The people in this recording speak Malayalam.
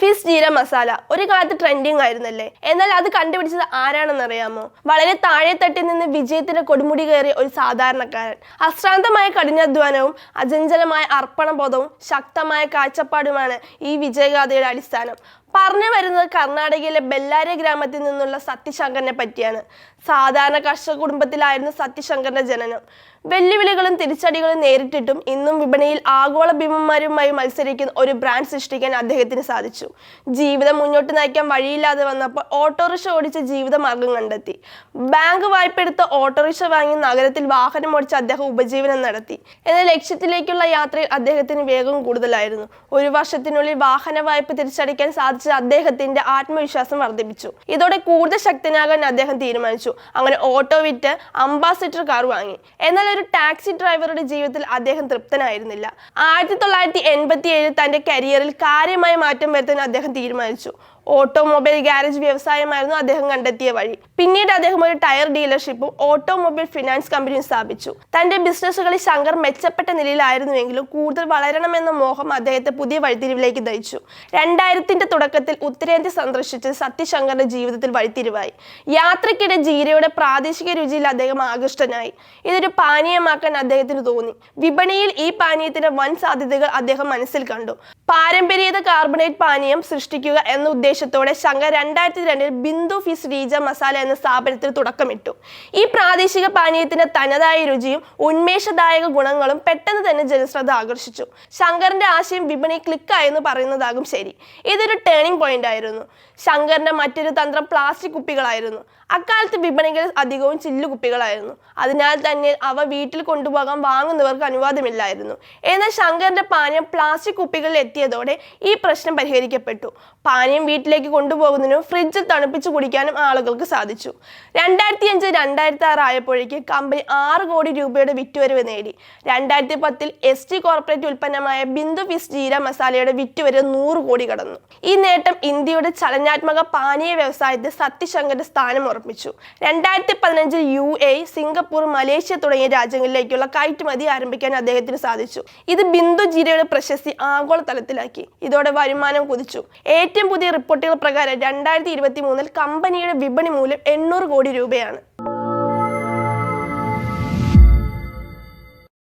ഫിസ് ജീര മസാല. ഒരു കാലത്ത് ട്രെൻഡിങ് ആയിരുന്നല്ലേ? എന്നാൽ അത് കണ്ടുപിടിച്ചത് ആരാണെന്ന് അറിയാമോ? വളരെ താഴെ തട്ടിൽ നിന്ന് വിജയത്തിന്റെ കൊടുമുടി കയറിയ ഒരു സാധാരണക്കാരൻ. അശ്രാന്തമായ കഠിനാധ്വാനവും അചഞ്ചലമായ അർപ്പണബോധവും ശക്തമായ കാഴ്ചപ്പാടുമാണ് ഈ വിജയഗാഥയുടെ അടിസ്ഥാനം. പറഞ്ഞു വരുന്നത് കർണാടകയിലെ ബെല്ലാരി ഗ്രാമത്തിൽ നിന്നുള്ള സത്യശങ്കറിനെ പറ്റിയാണ്. സാധാരണ കർഷക കുടുംബത്തിലായിരുന്നു സത്യശങ്കറിന്റെ ജനനം. വെല്ലുവിളികളും തിരിച്ചടികളും നേരിട്ടിട്ടും ഇന്നും വിപണിയിൽ ആഗോള ഭീമന്മാരുമായി മത്സരിക്കുന്ന ഒരു ബ്രാൻഡ് സൃഷ്ടിക്കാൻ അദ്ദേഹത്തിന് സാധിച്ചു. ജീവിതം മുന്നോട്ട് നയിക്കാൻ വഴിയില്ലാതെ വന്നപ്പോൾ ഓട്ടോറിക്ഷ ഓടിച്ച് ജീവിതമാർഗം കണ്ടെത്തി. ബാങ്ക് വായ്പ എടുത്ത് ഓട്ടോറിക്ഷ വാങ്ങി നഗരത്തിൽ വാഹനം ഓടിച്ച് അദ്ദേഹം ഉപജീവനം നടത്തി. എന്നാൽ ലക്ഷ്യത്തിലേക്കുള്ള യാത്രയിൽ അദ്ദേഹത്തിന് വേഗം കൂടുതലായിരുന്നു. ഒരു വർഷത്തിനുള്ളിൽ വാഹന വായ്പ തിരിച്ചടിക്കാൻ സാധിച്ച അദ്ദേഹത്തിന്റെ ആത്മവിശ്വാസം വർദ്ധിപ്പിച്ചു. ഇതോടെ കൂടുതൽ ശക്തനാകാൻ അദ്ദേഹം തീരുമാനിച്ചു. അങ്ങനെ ഓട്ടോ വിറ്റ് അംബാസിഡർ കാർ വാങ്ങി. എന്നാൽ ഒരു ടാക്സി ഡ്രൈവറുടെ ജീവിതത്തിൽ അദ്ദേഹം തൃപ്തനായിരുന്നില്ല. ആയിരത്തി തൊള്ളായിരത്തി എൺപത്തി ഏഴിൽ തന്റെ കരിയറിൽ കാര്യമായ മാറ്റം വരുത്താൻ അദ്ദേഹം തീരുമാനിച്ചു. ഓട്ടോമൊബൈൽ ഗ്യാരേജ് വ്യവസായമായിരുന്നു അദ്ദേഹം കണ്ടെത്തിയ വഴി. പിന്നീട് അദ്ദേഹം ഒരു ടയർ ഡീലർഷിപ്പും ഓട്ടോമൊബൈൽ ഫിനാൻസ് കമ്പനിയും സ്ഥാപിച്ചു. തന്റെ ബിസിനസ്സുകളിൽ ശങ്കർ മെച്ചപ്പെട്ട നിലയിലായിരുന്നുവെങ്കിലും കൂടുതൽ വളരണമെന്ന മോഹം അദ്ദേഹത്തെ പുതിയ വഴിത്തിരിവിലേക്ക് നയിച്ചു. രണ്ടായിരത്തിന്റെ തുടക്കത്തിൽ ഉത്തരേന്ത്യ സന്ദർശിച്ച് സത്യശങ്കറിന്റെ ജീവിതത്തിൽ വഴിത്തിരിവായി. യാത്രയ്ക്കിടെ ജീരയുടെ പ്രാദേശിക രുചിയിൽ അദ്ദേഹം ആകൃഷ്ടനായി. ഇതൊരു പാനീയമാക്കാൻ അദ്ദേഹത്തിന് തോന്നി. വിപണിയിൽ ഈ പാനീയത്തിന്റെ വൻ സാധ്യതകൾ അദ്ദേഹം മനസ്സിൽ കണ്ടു. പാരമ്പര്യത കാർബണേറ്റ് പാനീയം സൃഷ്ടിക്കുക എന്ന ഉദ്ദേശത്തോടെ ശങ്കർ രണ്ടായിരത്തി രണ്ടിൽ ബിന്ദു ഫിസ് രീജ മസാല എന്ന സ്ഥാപനത്തിൽ തുടക്കമിട്ടു. ഈ പ്രാദേശിക പാനീയത്തിന്റെ തനതായ രുചിയും ഉന്മേഷദായക ഗുണങ്ങളും പെട്ടെന്ന് തന്നെ ജനശ്രദ്ധ ആകർഷിച്ചു. ശങ്കറിന്റെ ആശയം വിപണി ക്ലിക്കായെന്ന് പറയുന്നതാകും ശരി. ഇതൊരു ടേണിംഗ് പോയിന്റ് ആയിരുന്നു. ശങ്കറിന്റെ മറ്റൊരു തന്ത്രം പ്ലാസ്റ്റിക് കുപ്പികളായിരുന്നു. അക്കാലത്ത് വിപണികളിൽ അധികവും ചില്ലു കുപ്പികളായിരുന്നു. അതിനാൽ തന്നെ അവ വീട്ടിൽ കൊണ്ടുപോകാൻ വാങ്ങുന്നവർക്ക് അനുവാദമില്ലായിരുന്നു. എന്നാൽ ശങ്കറിന്റെ പാനീയം പ്ലാസ്റ്റിക് കുപ്പികളിൽ എത്തിയതോടെ ഈ പ്രശ്നം പരിഹരിക്കപ്പെട്ടു. പാനീയം വീട്ടിലേക്ക് കൊണ്ടുപോകുന്നതിനും ഫ്രിഡ്ജ് തണുപ്പിച്ച് കുടിക്കാനും ആളുകൾക്ക് സാധിച്ചു. രണ്ടായിരത്തി അഞ്ച് രണ്ടായിരത്തി ആറ് ആയപ്പോഴേക്ക് കമ്പനി ആറ് കോടി രൂപയുടെ വിറ്റുവരവ് നേടി. രണ്ടായിരത്തി പത്തിൽ എസ് ടി കോർപ്പറേറ്റ് ഉൽപ്പന്നമായ ബിന്ദു ഫിസ് ജീര മസാലയുടെ വിറ്റുവരവ് നൂറ് കോടി കടന്നു. ഈ നേട്ടം ഇന്ത്യയുടെ ചലനാത്മക പാനീയ വ്യവസായത്തിൽ സത്യശങ്കറിന്റെ സ്ഥാനം ഉറപ്പിച്ചു. രണ്ടായിരത്തി പതിനഞ്ചിൽ യു എ സിംഗപ്പൂർ മലേഷ്യ തുടങ്ങിയ രാജ്യങ്ങളിലേക്കുള്ള കയറ്റുമതി ആരംഭിക്കാൻ അദ്ദേഹത്തിന് സാധിച്ചു. ഇത് ബിന്ദു ജീരയുടെ പ്രശസ്തി ആഗോളതലത്തിലാക്കി. ഇതോടെ വരുമാനം കുതിച്ചു. ഏറ്റവും പുതിയ റിപ്പോർട്ടുകൾ പ്രകാരം രണ്ടായിരത്തി ഇരുപത്തി മൂന്നിൽ കമ്പനിയുടെ വിപണി മൂല്യം എണ്ണൂറ് കോടി രൂപയാണ്.